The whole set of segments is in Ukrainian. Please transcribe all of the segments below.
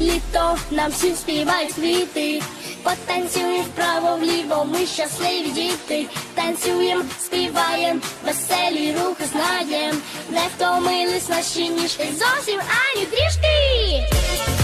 літо, нам всім співають квіти. Потанцюємо вправо вліво, ми щасливі діти. Танцюємо, співаємо, веселі рухи знаєм. Не втомились наші ніжки зовсім ані трішки.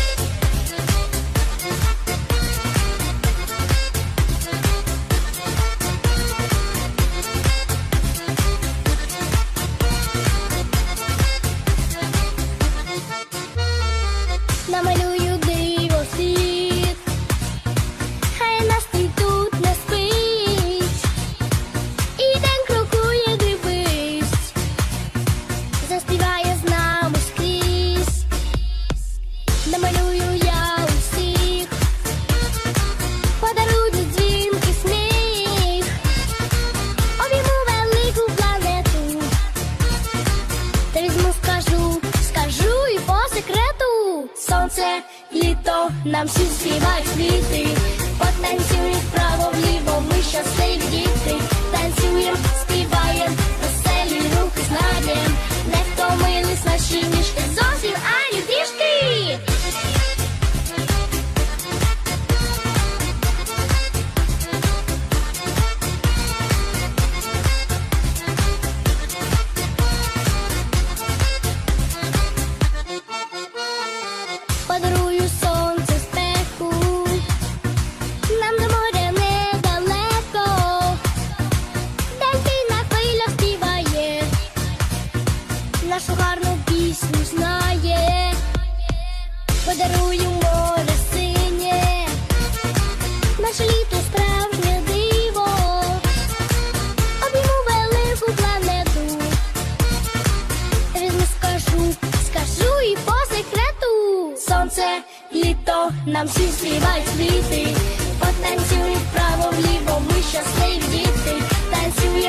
Сонце, літо, нам всі співають квіти. Нашу гарну пісню знає, подарую море синє, наше літо справжнє диво, обійму велику планету. Візьму, скажу, скажу і по секрету. Сонце, літо, нам всі співають квіти. Потанцюємо вправо вліво, ми щасливі діти. Танцюємо,